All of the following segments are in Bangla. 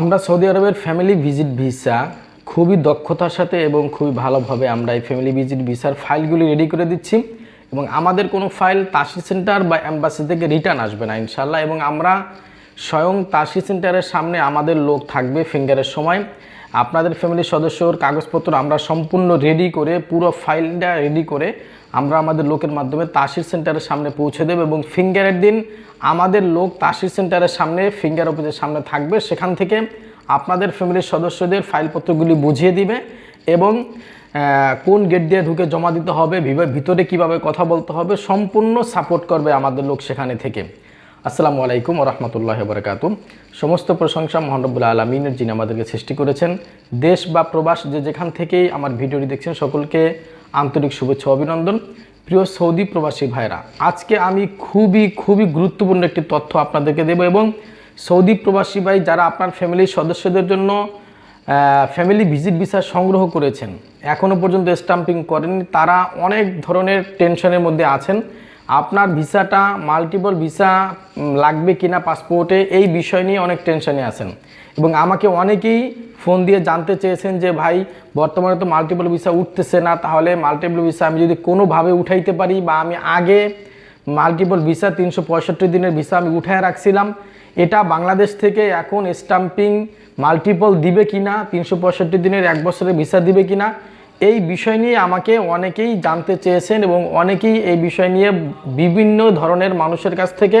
আমরা সৌদি আরবের ফ্যামিলি ভিজিট ভিসা খুবই দক্ষতার সাথে এবং খুবই ভালোভাবে আমরা এই ফ্যামিলি ভিজিট ভিসার ফাইলগুলি রেডি করে দিচ্ছি এবং আমাদের কোনো ফাইল তাসি সেন্টার বা অ্যাম্বাসি থেকে রিটার্ন আসবে না ইনশাল্লাহ এবং আমরা স্বয়ং তাসি সেন্টারের সামনে আমাদের লোক থাকবে ফিঙ্গারের সময়। আপনাদের ফ্যামিলির সদস্যর কাগজপত্র আমরা সম্পূর্ণ রেডি করে, পুরো ফাইলটা রেডি করে আমরা আমাদের লোকের মাধ্যমে তাসির সেন্টারের সামনে পৌঁছে দেব এবং ফিঙ্গারের দিন আমাদের লোক তাসির সেন্টারের সামনে ফিঙ্গার অফিসের সামনে থাকবে। সেখান থেকে আপনাদের ফ্যামিলির সদস্যদের ফাইলপত্রগুলি বুঝিয়ে দিবে এবং কোন গেট দিয়ে ঢুকে জমা দিতে হবে ভিতরে কীভাবে কথা বলতে হবে, সম্পূর্ণ সাপোর্ট করবে আমাদের লোক সেখানে থেকে। আসসালামু আলাইকুম রহমতুল্লাহ বরকাত সমস্ত প্রশংসা মহানবুল্লাহ আলমিনের যিনি আমাদেরকে সৃষ্টি করেছেন। দেশ বা প্রবাস যে যেখান থেকেই আমার ভিডিওটি দেখছেন সকলকে আন্তরিক শুভেচ্ছা অভিনন্দন। প্রিয় সৌদি প্রবাসী ভাইরা আজকে আমি খুবই খুবই গুরুত্বপূর্ণ একটি তথ্য আপনাদেরকে দেব এবং সৌদি প্রবাসী ভাই যারা আপনার ফ্যামিলির সদস্যদের জন্য ফ্যামিলি ভিজিট ভিসা সংগ্রহ করেছেন এখনও পর্যন্ত স্টাম্পিং করেননি, তারা অনেক ধরনের টেনশনের মধ্যে আছেন। আপনার ভিসাটা মাল্টিপল ভিসা লাগবে কিনা পাসপোর্টে এই বিষয় নিয়ে অনেক টেনশনে আছেন। এবং আমাকে অনেকেই ফোন দিয়ে জানতে চেয়েছেন যে, ভাই, বর্তমানে তো মাল্টিপল ভিসা উঠতেছে না, তাহলে মাল্টিপল ভিসা আমি যদি কোনোভাবে উঠাইতে পারি বা আমি আগে মাল্টিপল ভিসা তিনশো পঁয়ষট্টি দিনের ভিসা আমি উঠায় রাখছিলাম, এটা বাংলাদেশ থেকে এখন স্টাম্পিং মাল্টিপল দিবে কিনা, তিনশো পঁয়ষট্টি দিনের এক বছরের ভিসা দিবে কিনা এই বিষয় নিয়ে আমাকে অনেকেই জানতে চেয়েছেন এবং অনেকেই এই বিষয় নিয়ে বিভিন্ন ধরনের মানুষের কাছ থেকে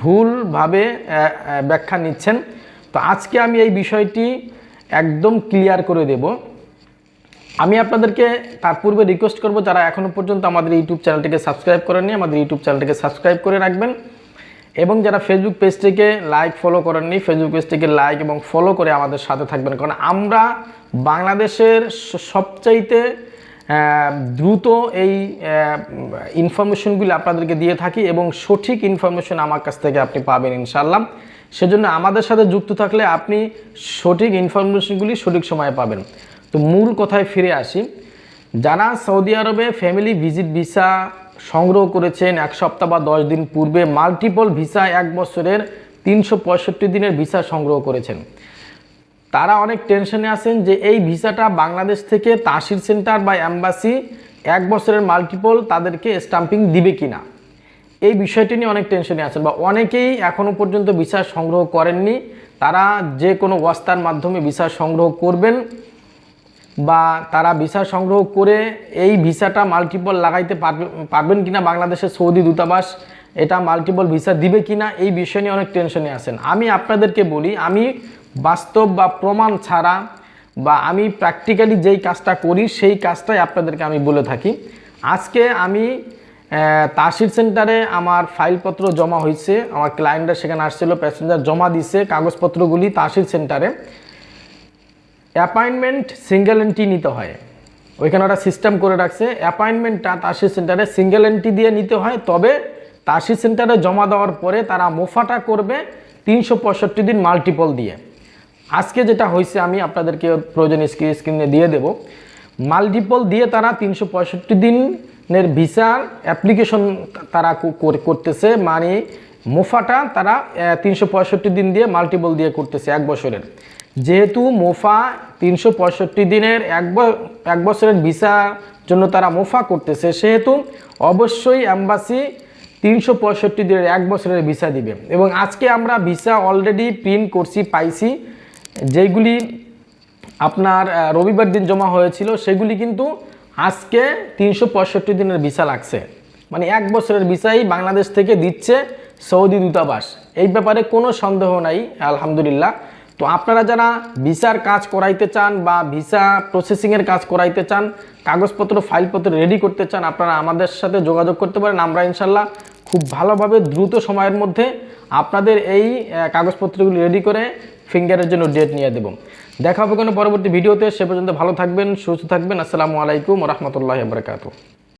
ভুলভাবে ব্যাখ্যা নিচ্ছেন। তো আজকে আমি এই বিষয়টি একদম ক্লিয়ার করে দেব। আমি আপনাদেরকে তার পূর্বে রিকোয়েস্ট করব, যারা এখনও পর্যন্ত আমাদের ইউটিউব চ্যানেলটিকে সাবস্ক্রাইব করেননি, আমাদের ইউটিউব চ্যানেলটিকে সাবস্ক্রাইব করে রাখবেন। এবং যারা ফেসবুক পেজটিকে লাইক ফলো করেননি ফেসবুক পেজটিকে লাইক এবং ফলো করে আমাদের সাথে থাকবেন। কারণ আমরা বাংলাদেশের সবচাইতে দ্রুত এই ইনফরমেশনগুলি আপনাদেরকে দিয়ে থাকি এবং সঠিক ইনফরমেশন আমার কাছ থেকে আপনি পাবেন ইনশাল্লাহ সেজন্য আমাদের সাথে যুক্ত থাকলে আপনি সঠিক ইনফরমেশনগুলি সঠিক সময়ে পাবেন। তো মূল কথায় ফিরে আসি। যারা সৌদি আরবে ফ্যামিলি ভিজিট ভিসা সংগ্রহ করেছেন এক সপ্তাহ বা দশ দিন পূর্বে। মাল্টিপল ভিসা এক বছরের তিনশো পঁয়ষট্টি দিনের ভিসা সংগ্রহ করেছেন। তারা অনেক টেনশনে আছেন যে এই ভিসাটা বাংলাদেশ থেকে তাসির সেন্টার বা অ্যাম্বাসি এক বছরের মাল্টিপল তাদেরকে স্টাম্পিং দিবে কিনা। এই বিষয়টি নিয়ে অনেক টেনশনে আছেন বা অনেকেই এখনও পর্যন্ত ভিসা সংগ্রহ করেননি। তারা যে কোনো ওয়াস্তার মাধ্যমে ভিসা সংগ্রহ করবেন। বা তারা ভিসা সংগ্রহ করে এই ভিসাটা মাল্টিপল লাগাইতে পারবে, পারবেন কিনা বাংলাদেশের সৌদি দূতাবাস, এটা মাল্টিপল ভিসা দিবে কিনা, এই বিষয় নিয়ে অনেক টেনশনে আছেন। আমি আপনাদেরকে বলি, আমি বাস্তব বা প্রমাণ ছাড়া বা আমি প্র্যাকটিক্যালি যেই কাজটা করি, সেই কাজটাই আপনাদেরকে আমি বলে থাকি। আজকে আমি তাসির সেন্টারে আমার ফাইলপত্র জমা হয়েছে আমার ক্লায়েন্টরা সেখানে আসছিল প্যাসেঞ্জার জমা দিছে, কাগজপত্রগুলি তাসির সেন্টারে অ্যাপয়েন্টমেন্ট সিঙ্গেল এন্ট্রি নিতে হয়। ওইখানে একটা সিস্টেম করে রাখছে, অ্যাপয়েন্টমেন্টটা তাসি সেন্টারে সিঙ্গেল এন্ট্রি দিয়ে নিতে হয়, তবে তাসি সেন্টারে জমা দেওয়ার পরে তারা মোফাটা করবে তিনশো পঁয়ষট্টি দিন মাল্টিপল দিয়ে। আজকে যেটা হয়েছে, আমি আপনাদেরকে প্রয়োজন স্ক্রিনে দিয়ে দেব। মাল্টিপল দিয়ে তারা তিনশো পঁয়ষট্টি দিনের ভিসার অ্যাপ্লিকেশন তারা করতেছে মানে মোফাটা তারা তিনশো পঁয়ষট্টি দিন দিয়ে মাল্টিপল দিয়ে করতেছে, এক বছরের। যেহেতু মোফা তিনশো পঁয়ষট্টি দিনের এক এক বছরের ভিসার জন্য তারা মোফা করতেছে, সেহেতু অবশ্যই অ্যাম্বাসি তিনশো পঁয়ষট্টি দিনের এক বছরের ভিসা দিবে। এবং আজকে আমরা ভিসা অলরেডি প্রিন্ট করছি, পাইছি, যেইগুলি আপনার রবিবার দিন জমা হয়েছিল, সেগুলি কিন্তু আজকে তিনশো পঁয়ষট্টি দিনের ভিসা লাগছে। মানে এক বছরের ভিসাই বাংলাদেশ থেকে দিচ্ছে সৌদি দূতাবাস। এই ব্যাপারে কোনো সন্দেহ নাই, আলহামদুলিল্লাহ। তো আপনারা যারা ভিসার কাজ করাইতে চান বা ভিসা প্রসেসিংয়ের কাজ করাইতে চান, কাগজপত্র, ফাইলপত্র রেডি করতে চান, আপনারা আমাদের সাথে যোগাযোগ করতে পারেন। আমরা ইনশাল্লাহ খুব ভালোভাবে দ্রুত সময়ের মধ্যে আপনাদের এই কাগজপত্রগুলি রেডি করে ফিঙ্গারের জন্য ডেট নিয়ে দেব। দেখা হবে কোনো পরবর্তী ভিডিওতে। সে পর্যন্ত ভালো থাকবেন, সুস্থ থাকবেন। আসসালামু আলাইকুম রহমতুল্লাহ বরকাতু